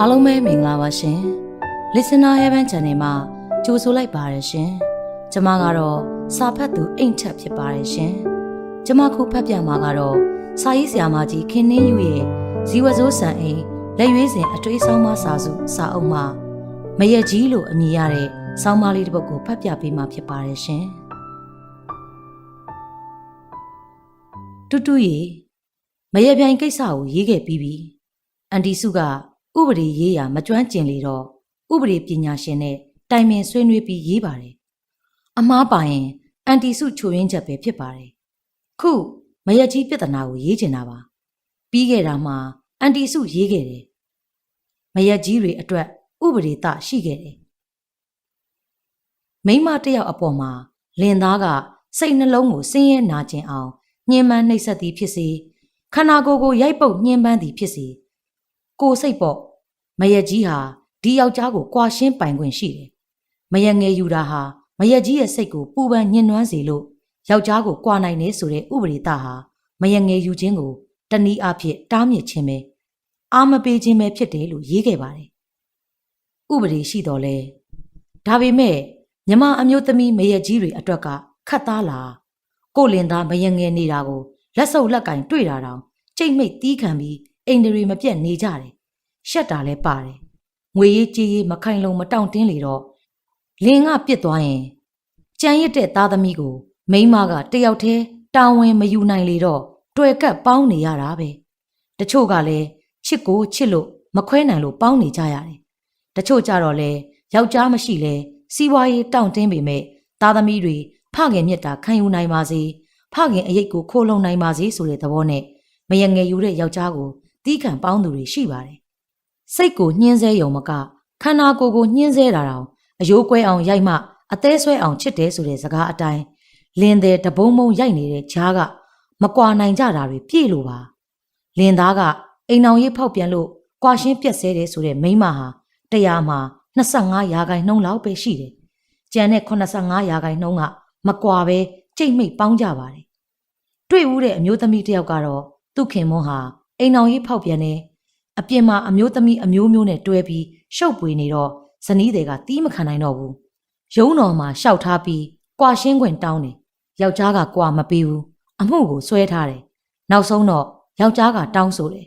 အားလုံးပဲမင်္ဂလာပါရှင် Listener Heaven Channel မှာကြိုဆိုလိုက်ပါရရှင်ကျမကတော့စာဖတ်သူအိမ်ထက်ဖြစ်ပါတယ်ရှင်ကျမခုဖတ်ပြမှာကတော့စာရေးဆရာမကြီးခင်နှင်းယူရဲ့ဇီဝစိုးစံအိမ်လက်ရွေးစဉ်အတွေးဆောင်မစာစုစာအုပ်မှာမရက်ကြီးလို့အမည်ရတဲ့ဆောင်းပါးလေးတစ်ပုဒ်ကိုဖတ်ပြပေးမှာဖြစ်ပါတယ်ရှင်တူတူရေမရက်ပြိုင်ကိစ္စကိုရေးခဲ့ပြီးပြီအန်တီစုက ဥပဒေရေးရာမကျွမ်းကျင်လေတော့ဥပဒေပညာရှင်နဲ့တိုင်ပင်ဆွေးနွေးပြီးရေးပါတယ်။အမားပါရင်အန်တီစုချိုရင်းချက်ပဲဖြစ်ပါတယ်။ခုမရက်ကြီးပြဿနာကိုရေးချင်တာပါ။ပြီးခဲ့တာမှာအန်တီစုရေးခဲ့တယ်။မရက်ကြီးတွေအတွက်ဥပဒေသရှိခဲ့တယ်။မိန်းမတစ်ယောက်အပေါ်မှာလင်သားကစိတ်နှလုံးကိုဆင်းရဲနာကျင်အောင်ညှဉ်းပန်းနှိပ်စက်သည်ဖြစ်စေခန္ဓာကိုယ်ကိုရိုက်ပုတ်ညှဉ်းပန်းသည်ဖြစ်စေကိုယ်စိတ်ပေါ့ မရက်ကြီးဟာဒီယောက်ျားကိုကွာရှင်းပိုင်ခွင့်ရှိတယ်။မရက်ငယ်ယူတာဟာမရက်ကြီးရဲ့စိတ်ကိုပူပန်ညှဉ်းနှွမ်းစေလို့ယောက်ျားကိုကွာနိုင်နေဆိုတဲ့ဥပဒေသားဟာမရက်ငယ်ယူခြင်းကိုတနည်းအားဖြင့်တားမြစ်ခြင်းပဲအာမပေးခြင်းပဲဖြစ်တယ်လို့ရေးခဲ့ပါတယ်။ဥပဒေရှိတော်လဲဒါပေမဲ့မြမအမျိုးသမီးမရက်ကြီးတွေအတွက်ကခတ်သားလာကိုလင်သားမရက်ငယ်နေတာကိုလက်စုပ်လက်ကင်တွေ့တာတောင်ကြိတ်မိတ်တီးခံပြီးအိမ်တွေမပြတ်နေကြတယ် ရှက်တာလည်းပါတယ်ငွေရေးကြေးရေးမခိုင်လုံမတောင့်တင်းလေတော့လင်းကပြစ်သွားရင်ကြံရစ်တဲ့သားသမီးကို မိန်းမကတယောက်တည်းတာဝန်မယူနိုင်လေတော့တွေ့ကပ်ပေါင်းနေရတာပဲတချို့ကလည်းချစ်ကိုချစ်လို့မခွဲနိုင်လို့ပေါင်းနေကြရတယ်တချို့ကြတော့လဲယောက်ျားမရှိလဲစီးပွားရေးတောင့်တင်းပေမဲ့သားသမီးတွေဖခင်မြတ်တာခံယူနိုင်ပါစေဖခင်အရေးကိုခိုးလုံနိုင်ပါစေဆိုတဲ့သဘောနဲ့မရငယ်ယူတဲ့ယောက်ျားကိုတီးခံပေါင်းသူတွေရှိပါတယ် စိတ်ကိုညှင်းဆဲယုံမကခန္ဓာကိုယ်ကိုညှင်းဆဲတာတောင်အယိုးကွဲအောင်ရိုက်မှအသေးဆွဲအောင်ချစ်တယ်ဆိုတဲ့စကားအတိုင်းလင်းတဲ့တဘုံဘုံရိုက်နေတဲ့ဂျားကမကွာနိုင်ကြတာတွေပြည့်လို့ပါလင်းသားကအိမ်အောင်ရေးဖောက်ပြန်လို့ကွာရှင်းပြက်ဆဲတယ်ဆိုတဲ့မိန်းမဟာတရားမှာ25ရာခိုင်နှုန်းလောက်ပဲရှိတယ်ကျန်တဲ့85ရာခိုင်နှုန်းကမကွာပဲကြိတ်မိတ်ပေါင်းကြပါတယ်တွေ့ဦးတဲ့အမျိုးသမီးတစ်ယောက်ကတော့သူ့ခင်မွန်းဟာအိမ်အောင်ရေးဖောက်ပြန်နေ အပြင်မှာအမျိုးသမီးအမျိုးမျိုးနဲ့တွဲပြီးရှုပ်ပွေနေတော့ဇနီးတွေကတီးမခံနိုင်တော့ဘူးရုံးတော်မှာရှောက်ထားပြီးကွာရှင်းခွင့်တောင်းတယ်ယောက်ျားကကွာမပေးဘူးအမှုကိုဆွဲထားတယ်နောက်ဆုံးတော့ယောက်ျားကတောင်းဆိုတယ်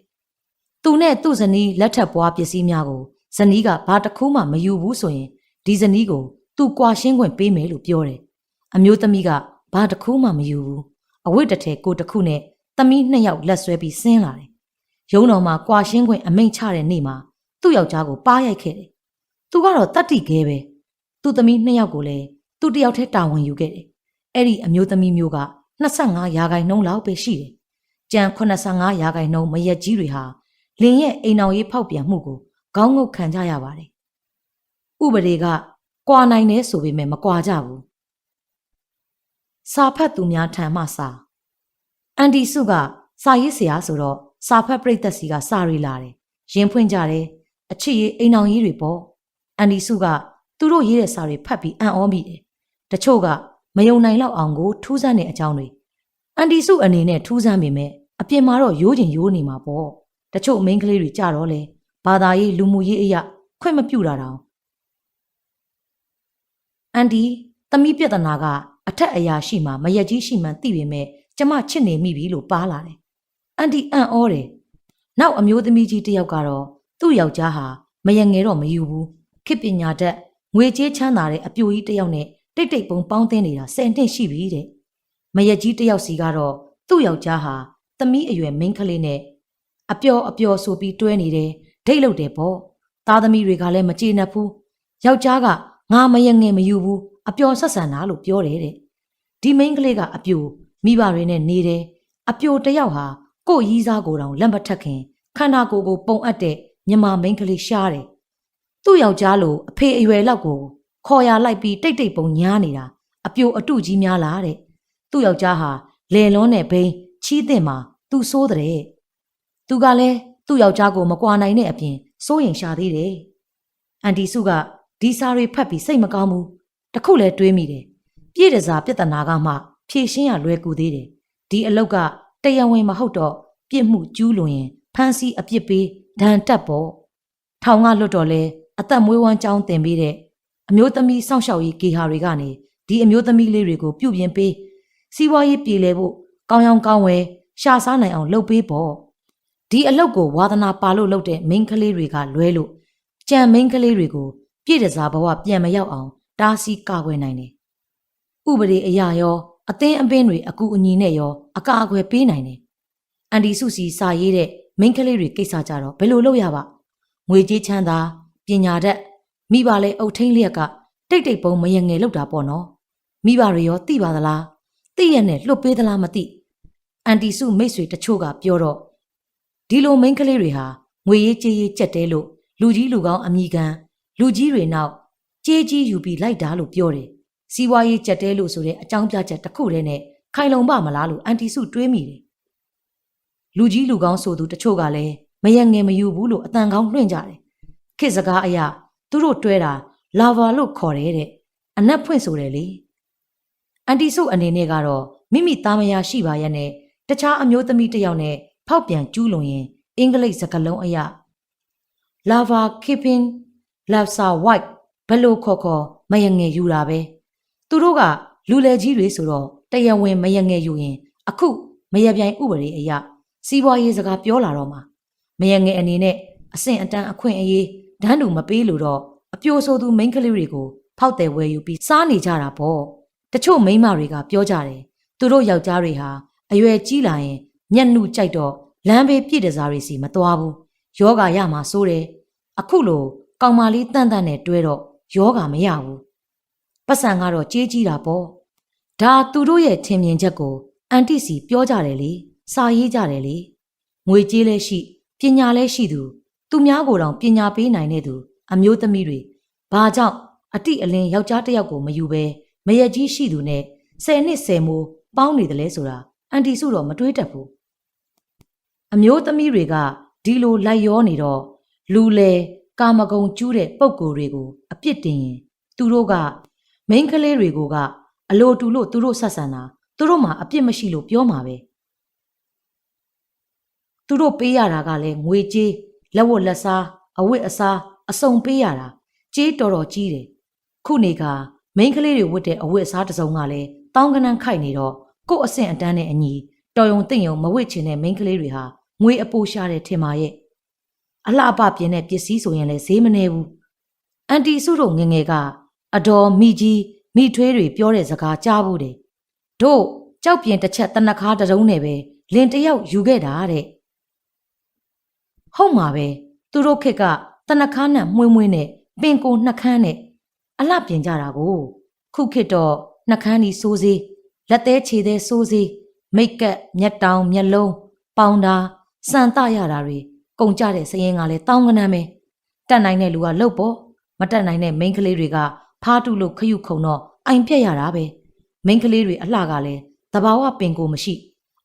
သူနဲ့သူ့ဇနီးလက်ထပ်ပွားပစ္စည်းများကိုဇနီးကဘာတစ်ခုမှမယူဘူးဆိုရင်ဒီဇနီးကိုသူကွာရှင်းခွင့်ပေးမယ်လို့ပြောတယ်အမျိုးသမီးကဘာတစ်ခုမှမယူဘူးအဝတ်တစ်ထည်ကိုတစ်ခုနဲ့သမီးနှစ်ယောက်လက်ဆွဲပြီးဆင်းလာတယ် ရုံးတော်မှာကွာရှင်းခွင့်အမိန့်ချတဲ့နေ့မှာသူ့ယောက်ျားကိုပါရိုက်ခဲ့တယ်။သူကတော့တတ်တိခဲပဲ။သူ့သမီးနှစ်ယောက်ကိုလည်းသူ့တယောက်တည်းတာဝန်ယူခဲ့တယ်။အဲ့ဒီအမျိုးသမီးမျိုးက25ရာခိုင်နှုန်းလောက်ပဲရှိတယ်။ကြံ85ရာခိုင်နှုန်းမရက်ကြီးတွေဟာလင်ရဲ့အိမ်တော်ရေးဖောက်ပြန်မှုကိုခေါင်းငုတ်ခံကြရပါတယ်။ဥပဒေကကွာနိုင်တယ်ဆိုပေမဲ့မကွာကြဘူး။စာဖတ်သူများထံမှစာအန်ဒီစုကစာရေးဆရာဆိုတော့ စာဖတ်ပရိသတ်စီကစာရီလာတယ်ရင်ဖွင့်ကြတယ်အချစ်ရေးအိမ်အောင်ရေးတွေပေါ့အန်ဒီစုကသူတို့ရေးတဲ့စာတွေဖတ်ပြီးအံ့ဩမိတယ်တချို့ကမယုံနိုင်လောက်အောင်ကိုထူးဆန်းတဲ့အကြောင်းတွေအန်ဒီစုအနေနဲ့ထူးဆန်းပေမဲ့အပြင်မှာတော့ရိုးကျင်ရိုးနေမှာပေါ့တချို့မိန်းကလေးတွေကြတော့လေဘာသာရေးလူမှုရေးအရာခွင့်မပြုတာတောင်အန်ဒီသမီးပြဿနာကအထက်အရာရှိမှမရက်ကြီးရှိမှန်သိပေမဲ့ကျမချစ်နေမိပြီလို့ပါလာတယ် အန်တီအံ့ဩတယ်နောက်အမျိုးသမီးကြီးတယောက်ကတော့သူ့ယောက်ျားဟာမယငယ်တော့မယူဘူးခေပညာတတ်ငွေကြေးချမ်းသာတဲ့အပြိုကြီးတယောက်နဲ့တိတ်တိတ်ပုံပေါင်းသင်းနေတာဆယ်နှစ်ရှိပြီတဲ့မယကြီးတယောက်စီကတော့သူ့ယောက်ျားဟာသမီးအရွယ်မိန်းကလေးနဲ့အပျော်အပျော်ဆိုပြီးတွဲနေတယ်ဒိတ်လုပ်တယ်ပေါ့သားသမီးတွေကလည်းမကျေနပ်ဘူးယောက်ျားကငါမယငယ်မယူဘူးအပျော်ဆက်ဆံတာလို့ပြောတယ်တဲ့ဒီမိန်းကလေးကအပြိုမိဘတွေနဲ့နေတယ်အပြိုတယောက်ဟာ ကို့ရီးစားကိုတောင်လက်မထက်ခင်ခန္ဓာကိုယ်ကိုပုံအပ်တဲ့မြမမိန်းကလေးရှားတယ်သူ့ယောက်ျားလိုအဖေအရွယ်လောက်ကိုခေါ်ရလိုက်ပြီးတိတ်တိတ်ပုံညားနေတာအပြိုအတုကြီးများလားတဲ့သူ့ယောက်ျားဟာလေလွန်းနဲ့ဘိန်းချီးတဲ့မှာသူ့ဆိုးတဲ့သူကလည်းသူ့ယောက်ျားကိုမကွာနိုင်တဲ့အပြင်စိုးရင်ရှာသေးတယ်အန်တီစုကဒီစာတွေဖတ်ပြီးစိတ်မကောင်းဘူးတခုလည်းတွေးမိတယ်ပြည့်တစားပြဿနာကမှဖြည့်ရှင်းရလွယ်ကူသေးတယ်ဒီအလောက်က တရားဝင်မဟုတ်တော့ပြစ်မှုကျူးလွန်ရင်ဖမ်းဆီးအပြစ်ပေးဒဏ်တက်ပေါ့ထောင်ကလွတ်တော်လဲအသက်မွေးဝမ်းကြောင်းတင်ပေးတဲ့အမျိုးသမီးစောင့်ရှောက်ရေးဂေဟာတွေကနေဒီအမျိုးသမီးလေးတွေကိုပြုပြင်ပေးစီးပွားရေးပြည်လဲဖို့ကောင်းရောင်ကောင်းဝဲရှာစားနိုင်အောင်လုပ်ပေးပေါ့ဒီအလုပ်ကိုဝါသနာပါလို့လုပ်တဲ့မိန်းကလေးတွေကလွဲလို့ကြံမိန်းကလေးတွေကိုပြည့်တစားဘဝပြန်မရောက်အောင်တားဆီးကာကွယ်နိုင်တယ်ဥပဒေအရာရော အသင်းအပင်းတွေအကူအညီနဲ့ရောအကာအကွယ်ပေးနိုင်တယ်အန်ဒီစုစီစာရေးတဲ့မိန်းကလေးတွေကိစ္စကြတော့ဘယ်လိုလုပ်ရပါငွေကြေးချမ်းသာပညာတတ်မိဘလည်းအုတ်ထင်းလျက်ကတိတ်တိတ်ပုံမရငယ်လောက်တာပေါ့နော်မိဘတွေရောသိပါသလားသိရနဲ့လွတ်ပေးသလားမသိအန်တီစုမိတ်ဆွေတချို့ကပြောတော့ဒီလိုမိန်းကလေးတွေဟာငွေရေးကြေးရေးကြက်တဲလို့လူကြီးလူကောင်းအမိခံလူကြီးတွေနောက်ကြေးကြီးယူပြီးလိုက်တာလို့ပြောတယ် စီးပွားရေးကြက်တဲလို့ဆိုတဲ့အကြောင်းပြချက်တစ်ခုတည်းနဲ့ခိုင်လုံပါမလားလို့အန်တီစုတွေးမိတယ်လူကြီးလူကောင်းဆိုသူတချို့ကလည်းမရငယ်မယူဘူးလို့အတန်ကောင်းလွှင့်ကြတယ်ခေတ်စကားအရာသူတို့တွဲတာလာဗာလို့ခေါ်တယ်တဲ့အနက်ဖွင့်ဆိုတယ်လေအန်တီစုအနေနဲ့ကတော့မိမိသားမယားရှိပါရဲ့နဲ့တခြားအမျိုးသမီးတစ်ယောက်နဲ့ဖောက်ပြန်ကျူးလွန်ရင်အင်္ဂလိပ်စကားလုံးအရာ lava keeping lava white ဘယ်လိုခေါ်ခေါ်မယငယ်ယူတာပဲ သူတို့ကလူလေကြီးတွေဆိုတော့တရားဝင်မယငယ်ယူရင် အခုမရပြိုင်ဥပဒေအရာစီးပွားရေးစကားပြောလာတော့မှာမယငယ်အနေနဲ့အဆင့်အတန်းအခွင့်အရေးဒန်းတူမပေးလို့တော့အပြိုဆိုသူမိန်းကလေးတွေကိုဖောက်တယ်ဝယ်ယူပြီးစားနေကြတာပေါ့တချို့မိန်းမတွေကပြောကြတယ်သူတို့ယောက်ျားတွေဟာအရွယ်ကြီးလာရင်မျက်နှုကြိုက်တော့လမ်းဘေးပြည့်တစားတွေစီမသွားဘူးယောဂရမှာစိုးတယ်အခုလိုကောင်မလေးတန့်တန့်နဲ့တွဲတော့ယောဂမရဘူး ပတ်စံကတော့ကြေးကြီးတာပေါ့ဒါသူတို့ရဲ့ထင်မြင်ချက်ကိုအန်တီစီပြောကြတယ်လေစာရေးကြတယ်လေငွေကြေးလည်းရှိပညာလည်းရှိသူသူများကိုယ်တောင်ပညာပေးနိုင်တဲ့သူအမျိုးသမီးတွေဘာကြောင့်အတိအလင်းယောက်ျားတစ်ယောက်ကိုမယူဘဲမရက်ကြီးရှိသူနဲ့ဆယ်နှစ်ဆယ်မိုးပေါင်းနေတယ်လဲဆိုတာအန်တီစုတော့မတွေးတတ်ဘူးအမျိုးသမီးတွေကဒီလိုလိုက်ရောနေတော့လူလေကာမဂုံကျူးတဲ့ပုံကိုယ်တွေကိုအပြစ်တင်ရင်သူတို့က မိန်းကလေးတွေကိုကအလိုတူလို့သူတို့ဆက်ဆံတာသူတို့မှအပြစ်မရှိလို့ပြောမှာပဲသူတို့ပေးရတာကလည်းငွေကြေးလက်ဝတ်လက်စားအဝတ်အစားအစုံပေးရတာကြေးတော်တော်ကြီးတယ်ခုနေကမိန်းကလေးတွေဝတ်တဲ့အဝတ်အစားတစ်စုံကလည်းတောင်းကနန်းခိုက်နေတော့ကို့အဆင့်အတန်းနဲ့အညီတော်ယုံတင့်ယုံမဝတ်ချင်တဲ့မိန်းကလေးတွေဟာငွေအပိုရှားတယ်ထင်ပါရဲ့အလှအပပြင်းတဲ့ပစ္စည်းဆိုရင်လည်းဈေးမနေဘူးအန်တီစုတို့ငယ်ငယ်က အတော်မိကြီးမိထွေးတွေပြောတဲ့စကားကြားဘူးတယ်တို့ကြောက်ပြင်းတစ်ချက်တနခါတစ်တုံးနဲ့ပဲလင်တယောက်ယူခဲ့တာတဲ့ဟုတ်မှာပဲသူတို့ခက်ကတနခါနဲ့မှုန်းမွေးနဲ့ပင်ကိုနှက်ခမ်းနဲ့အလှပြင်ကြတာကိုခုခေတ်တော့နှက်ခမ်းဒီစိုးစေးလက်သေးခြေသေးစိုးစေးမိတ်ကပ်မျက်တောင်မျက်လုံးပေါင်တာစံတရတာတွေကုန်ကြတဲ့စရင်ကလည်းတောင်းကနန်းပဲတက်နိုင်တဲ့လူကလှုပ်ပေါ့မတက်နိုင်တဲ့မိန်းကလေးတွေက ဖားတုလို့ခရုခုံတော့အိမ်ပြက်ရတာပဲမိန်းကလေးတွေအလှကလည်းတဘာဝပင်ကိုမရှိ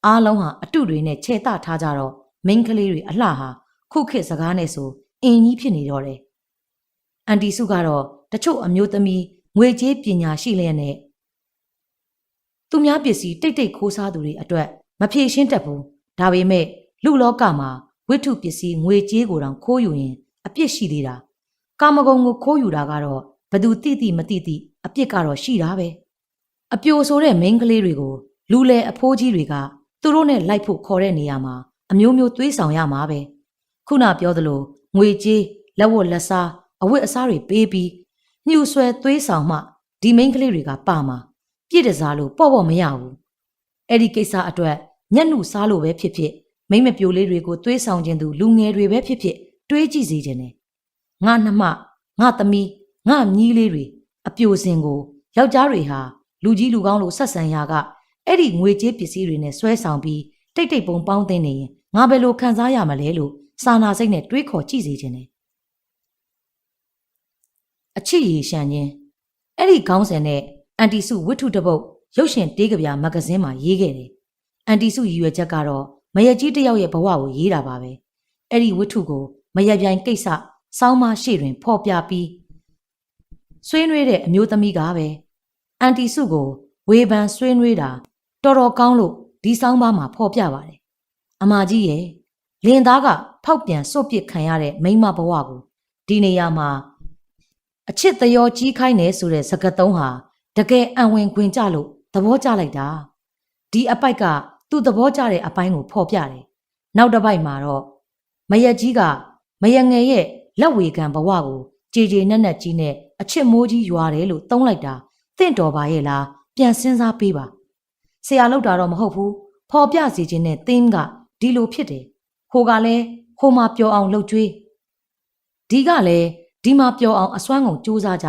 အားလုံးဟာအတုတွေနဲ့ခြေတထားကြတော့မိန်းကလေးတွေအလှဟာခုခေတ်စကားနဲ့ဆိုအင်းကြီးဖြစ်နေတော့တယ်အန်တီစုကတော့တချို့အမျိုးသမီးငွေကြေးပညာရှိလျက်နဲ့သူများပစ္စည်းတိတ်တိတ်ခိုးစားသူတွေအတွက်မဖြေရှင်းတတ်ဘူးဒါပေမဲ့လူလောကမှာဝိတ္ထုပစ္စည်းငွေကြေးကိုတောင်ခိုးယူရင်အပြစ်ရှိသေးတာကာမဂုဏ်ကိုခိုးယူတာကတော့ ဘသူတိတိမတိတိအပြစ်ကတော့ရှိတာပဲအပြိုဆိုတဲ့မိန်းကလေးတွေကိုလူလေအဖိုးကြီးတွေကသူတို့နဲ့လိုက်ဖို့ခေါ်တဲ့နေရာမှာအမျိုးမျိုးသွေးဆောင်ရမှာပဲခုနပြောသလိုငွေကြေးလက်ဝတ်လက်စားအဝတ်အစားတွေပေးပြီးညှူဆွဲသွေးဆောင်မှဒီမိန်းကလေးတွေကပါမှာပြည့်တစားလို့ပေါ့ပေါ့မရဘူးအဲ့ဒီကိစ္စအတွက်ညက်နှုစားလို့ပဲဖြစ်ဖြစ်မိမပြိုလေးတွေကိုသွေးဆောင်ခြင်းသူလူငယ်တွေပဲဖြစ်ဖြစ်တွေးကြည့်စေခြင်းနဲ့ငါနှမငါသမီး ငါမြီးလေးတွေအပြိုစင်ကိုယောက်ျားတွေဟာလူကြီးလူကောင်းလို့ဆက်ဆံရာကအဲ့ဒီငွေကြေးပစ္စည်းတွေနဲ့ဆွဲဆောင်ပြီးတိတ်တိတ်ပုံပေါင်းသိနေရင်ငါဘယ်လိုခံစားရမလဲလို့စာနာစိတ်နဲ့တွေးခေါ်ကြည့်စေခြင်းနဲ့အချစ်ရည်ရှမ်းခြင်းအဲ့ဒီခေါင်းစဉ်နဲ့အန်တီစုဝိထုတပုတ်ရုပ်ရှင်တေးကဗျာမဂ္ဂဇင်းမှာရေးခဲ့တယ်အန်တီစုရည်ရွယ်ချက်ကတော့မရက်ကြီးတယောက်ရဲ့ဘဝကိုရေးတာပါပဲအဲ့ဒီဝိထုကိုမရက်ပြိုင်ကိစ္စစောင်းမရှိတွင်ဖော်ပြပြီး ဆွေးနွေးတဲ့အမျိုးသမီးကပဲအန်တီစုကိုဝေဖန်ဆွေးနွေးတာတော်တော်ကောင်းလို့ဒီစောင်းပါမှာဖော်ပြပါတယ်အမကြီးရဲ့လင်သားကဖောက်ပြန်စွတ်ပစ်ခံရတဲ့မိန်းမဘဝကိုဒီနေရာမှာအချစ်တရောကြီးခိုင်းနေဆိုတဲ့စကားသုံးဟာတကယ်အံဝင်ခွင်ကြလို့သဘောကျလိုက်တာဒီအပိုက်ကသူ့သဘောကျတဲ့အပိုင်းကိုဖော်ပြတယ်နောက်တစ်ပိုက်မှာတော့မယက်ကြီးကမယက်ငယ်ရဲ့လက်ဝေခံဘဝကိုကြေကြေနက်နက်ကြီးနဲ့ အချစ်မိုးကြီးရွာတယ်လို့သုံးလိုက်တာသင့်တော်ပါရဲ့လားပြန်စဉ်းစားပေးပါဆရာလောက်တာတော့မဟုတ်ဘူးဖော်ပြစီခြင်းနဲ့သင်းကဒီလိုဖြစ်တယ်ဟိုကလည်းဟိုမှာပျော်အောင်လှုပ်ကြွေးဒီကလည်းဒီမှာပျော်အောင်အစွမ်းကုန်စူးစမ်းကြ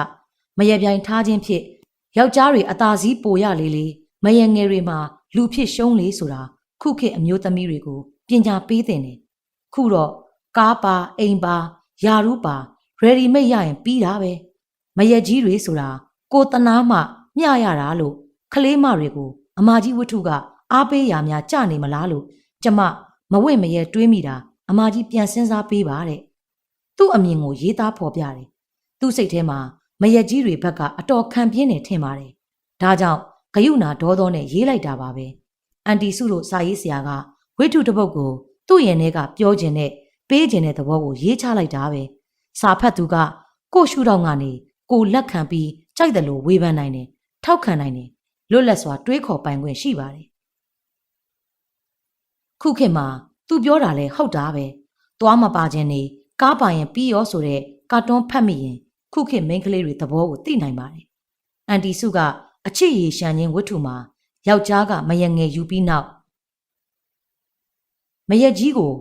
မရပြိုင်ထားခြင်းဖြစ်ယောက်ျားတွေအသာစီးပိုရလေလေမယငယ်တွေမှာလူဖြစ်ရှုံးလေဆိုတာခုခေတ်အမျိုးသမီးတွေကိုပညာပေးတင်တယ်ခုတော့ကားပါအိမ်ပါယာရူးပါရေဒီမိတ်ရရင်ပြီးတာပဲ မရက်ကြီးတွေဆိုတာကိုတနာမှမျှရတာလို့ကလေးမတွေကိုအမကြီးဝတ္ထုကအားပေးရာများကြနေမလားလို့ကျမမဝင့်မရဲတွေးမိတာအမကြီးပြန်စဉ်းစားပေးပါတဲ့သူ့အမြင်ကိုရေးသားဖော်ပြတယ်သူ့စိတ်ထဲမှာမရက်ကြီးတွေဘက်ကအတော်ခံပြင်းနေထင်ပါတယ်ဒါကြောင့်ဂယုနာဒေါသောနဲ့ရေးလိုက်တာပါပဲအန်တီစုတို့စာရေးဆရာကဝိထုတစ်ပုတ်ကိုသူ့ရင်ထဲကပြောခြင်းနဲ့ပေးခြင်းတဲ့သဘောကိုရေးချလိုက်တာပဲစာဖတ်သူကကို့ရှုထောင့်ကနေ ကိုလက်ခံပြီးကြိုက်တယ်လို့ဝေဖန်နိုင်တယ်ထောက်ခံနိုင်တယ်လွတ်လပ်စွာတွေးခေါ်ပိုင်ခွင့်ရှိပါတယ်ခုခေတ်မှာသူပြောတာလဲဟုတ်တာပဲသွားမပါခြင်းနေကားပါရင်ပြီးရောဆိုတဲ့ကာတွန်းဖတ်မိရင်ခုခေတ်မိန်းကလေးတွေသဘောကိုသိနိုင်ပါတယ်အန်တီစုကအချစ်ရည်ရှမ်းခြင်းဝတ္ထုမှာယောက်ျားကမယငယ်ယူပြီးနောက်မယက်ကြီးကို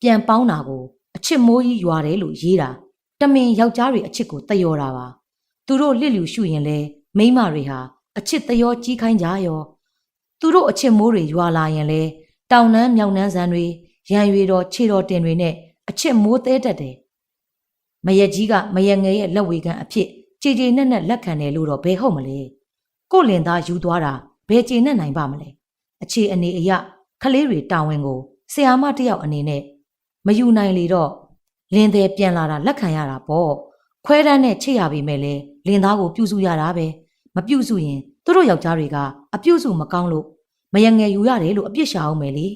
ပြန်ပေါင်းတာကို အချစ်မိုးကြီးရွာတယ်လို့ရေးတာတမင်ယောက်ျားတွေအချစ်ကိုတယောတာပါ သူတို့လစ်လျူရှုရင်လဲမိန်းမတွေဟာအချစ်တယောကြီးခိုင်းကြရောသူတို့အချစ်မိုးတွေရွာလာရင်လဲတောင်နှမ်းမြောက်နှမ်းဆန်တွေရံရွေတော်ခြေတော်တင်တွေနဲ့အချစ်မိုးသေးတတ်တယ်မယက်ကြီးကမယက်ငယ်ရဲ့လက်ဝေခံအဖြစ်ကြည်ကြည်နက်နက်လက်ခံတယ်လို့တော့ဘယ်ဟုတ်မလဲကို့လင်သားယူသွားတာဘယ်ကျေနပ်နိုင်ပါမလဲအခြေအနေအရခလေးတွေတာဝန်ကိုဆရာမတစ်ယောက်အနေနဲ့မယူနိုင်လေတော့လင်းသေးပြန်လာတာလက်ခံရတာပေါ့ခွဲတန်းနဲ့ချစ်ရပေမဲ့လေ လင်းသားကိုပြုစုရတာပဲမပြုစုရင်သူတို့ယောက်ျားတွေကအပြုစုမကောင်းလို့မယငယ်ယူရတယ်လို့အပြစ်ရှာအောင်မယ်လေ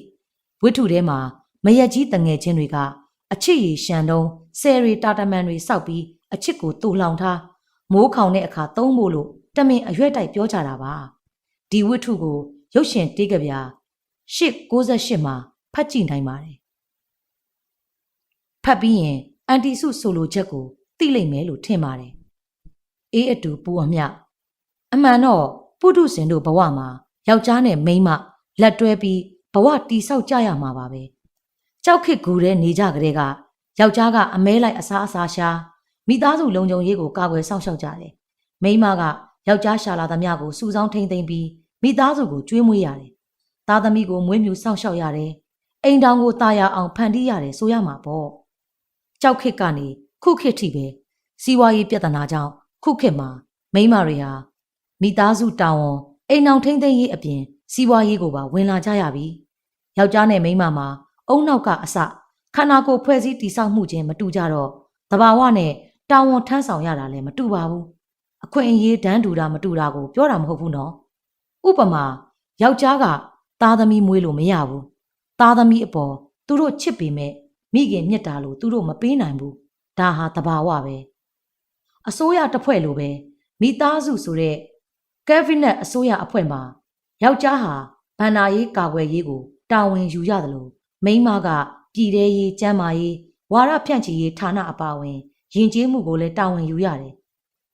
ဝိထုထဲမှာမယက်ကြီးတငယ်ချင်းတွေကအချစ်ရည်ရှန်တုံးဆယ်ရီတာတမန်တွေစောက်ပြီးအချစ်ကိုတူလောင်ထားမိုးခေါင်တဲ့အခါသုံးဖို့လို့တမင်အရွက်တိုက်ပြောကြတာပါဒီဝိထုကိုရုပ်ရှင်တေးကဗျာ868မှာဖတ်ကြည့်နိုင်ပါတယ်ဖတ်ပြီးရင်အန်တီစုဆိုလိုချက်ကိုသိလိမ့်မယ်လို့ထင်ပါတယ် အေးအတူပူအမျှအမှန်တော့ပုထုဇဉ်တို့ဘဝမှာယောက်ျားနဲ့မိန်းမလက်တွဲပြီးဘဝတီဆောက်ကြရမှာပါပဲကြောက်ခစ်ကူတဲ့နေကြကလေးကယောက်ျားကအမဲလိုက်အစားအစာရှာမိသားစုလုံခြုံရေးကိုကာကွယ်စောင့်ရှောက်ကြတယ်မိန်းမကယောက်ျားရှာလာသမျှကိုစုဆောင်းထိန်သိမ်းပြီးမိသားစုကိုကျွေးမွေးရတယ်။သားသမီးကိုမွေးမြူစောင့်ရှောက်ရတယ်။အိမ်တောင်ကိုတာယာအောင်ဖန်တီးရတယ်ဆိုရမှာပေါ့။ကြောက်ခစ်ကနေခုခစ်ထိပဲစီးပွားရေးပြဿနာကြောင့် ခုခစ်မှာမိန်းမတွေဟာမိသားစုတောင်ဝန်အိမ်အောင်ထိန်သိမ်းရေးအပြင်စီးပွားရေးကိုပါဝင်လာကြရပြီ။ယောက်ျားနဲ့မိန်းမမှာအုံနောက်ကအစခန္ဓာကိုယ်ဖွဲ့စည်းတည်ဆောက်မှုချင်းမတူကြတော့တဘာဝနဲ့တာဝန်ထမ်းဆောင်ရတာလည်းမတူပါဘူး။အခွင့်အရေးတန်းတူတာမတူတာကိုပြောတာမဟုတ်ဘူးနော်ဥပမာယောက်ျားကသားသမီးမွေးလို့မရဘူးသားသမီးအပေါ်သူတို့ချစ်ပေမဲ့မိခင်မြတ်တာလို့သူတို့မပေးနိုင်ဘူးဒါဟာတဘာဝပဲ အစိုးရတစ်ဖွဲ့လိုပဲမိသားစုဆိုတဲ့ကက်ဗင်နက်အစိုးရအဖွဲ့မှာယောက်ျားဟာဗန္နာရေးကာကွယ်ရေးကိုတာဝန်ယူရတယ်လို့မိန်းမကပြည်သေးရေးကျန်းမာရေးဝါရဖြန့်ချီရေးဌာနအပါအဝင်ယဉ်ကျေးမှုကိုလည်းတာဝန်ယူရတယ်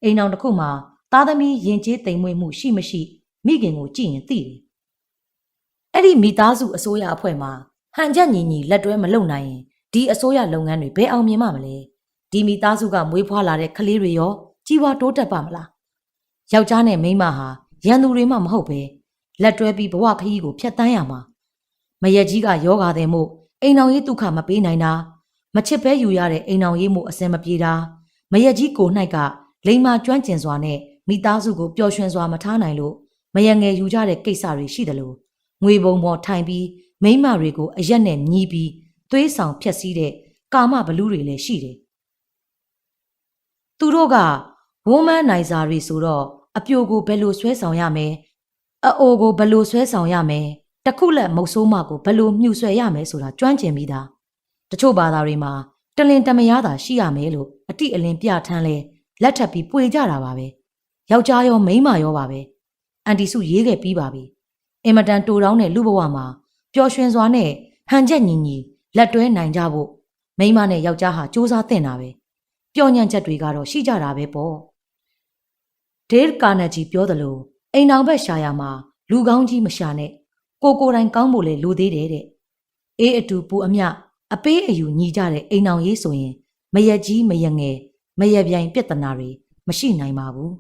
အိမ်အောင်တစ်ခုမှာသားသမီးယဉ်ကျေးတိမ်မွေ့မှုရှိမရှိမိခင်ကိုကြည့်ရင်သိတယ်။အဲ့ဒီမိသားစုအစိုးရအဖွဲ့မှာဟန်ချက်ညီညီလက်တွဲမလုပ်နိုင်ရင်ဒီအစိုးရလုပ်ငန်းတွေဘယ်အောင်မြင်မှမလဲ။ ဒီမိသားစုကမွေးဖွားလာတဲ့ကလေးတွေရောကြီးပွားတိုးတက်ပါမလား။ယောက်ျားနဲ့မိန်းမဟာရန်သူတွေမှမဟုတ်ပဲလက်တွဲပြီးဘဝခရီးကိုဖျက်ဆီးရမှာ။မရက်ကြီးကယောဂါတဲ့မို့အိမ်အောင်ရေးဒုက္ခမပေးနိုင်တာမချစ်ပဲယူရတဲ့အိမ်အောင်ရေးမှုအစင်မပြေတာမရက်ကြီးကို၌ကလိမ္မာကျွမ်းကျင်စွာနဲ့မိသားစုကိုပျော်ရွှင်စွာမထားနိုင်လို့မယငယ်ယူကြတဲ့ကိစ္စတွေရှိတယ်လို့ငွေပုံပေါ်ထိုင်ပြီးမိမတွေကိုအရက်နဲ့ညီးပြီးသွေးဆောင်ဖြက်စီးတဲ့ကာမဘလူးတွေလည်းရှိတယ်။ သူတို့ကဝုန်းမန်းနိုင်စာတွေဆိုတော့အပြိုကိုဘယ်လိုဆွဲဆောင်ရမယ်။အအိုကိုဘယ်လိုဆွဲဆောင်ရမယ်။တခုလက်မုတ်ဆိုးမကိုဘယ်လိုမြှူဆွဲရမယ်ဆိုတာကျွမ်းကျင်ပြီးသား။တချို့ဘာသာတွေမှာတလင်တမရသာရှိရမယ်လို့အတိအလင်းပြထမ်းလဲလက်ထပ်ပြီးပွေကြတာပါပဲယောက်ျားရောမိန်းမရောပါပဲအန်တီစုရေးခဲ့ပြီးပါပြီအင်မတန်တူတောင်းတဲ့လူဘဝမှာပျော်ရွှင်စွာနဲ့ဟန်ချက်ညီညီလက်တွဲနိုင်ကြဖို့မိန်းမနဲ့ယောက်ျားဟာစူးစမ်းတင်တာပဲ ပျော်ညံ့ချက်တွေကတော့ရှိကြတာပဲပေါ့ဒေးကာနဂျီပြောသလိုအိမ်အောင်ဘက်ရှာရမှာလူကောင်းကြီးမရှာနဲ့ကိုကိုယ်တိုင်ကောင်းဖို့လေလိုသေးတယ်တဲ့အေးအတူပူအမျှအပေးအယူညီကြတဲ့အိမ်အောင်ရေးဆိုရင်မရက်ကြီးမရက်ငယ်မရက်ပြိုင်ပြဿနာတွေမရှိနိုင်ပါဘူး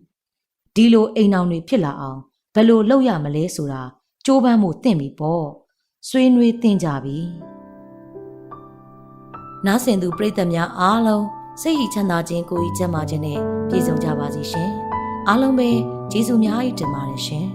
ဒီလိုအိမ်အောင်တွေဖြစ်လာအောင်ဘယ်လိုလုပ်ရမလဲဆိုတာကြိုးပမ်းမှုတင့်ပြီပေါ့ဆွေးနွေးတင့်ကြပြီနားဆင်သူပရိသတ်များအားလုံး စိတ်ဟိချမ်းသာခြင်းကိုယ်ဤချမ်းသာခြင်းနဲ့ပြည့်စုံကြပါစေရှင်အားလုံးပဲကျေးဇူးများကြီးတင်ပါတယ်ရှင်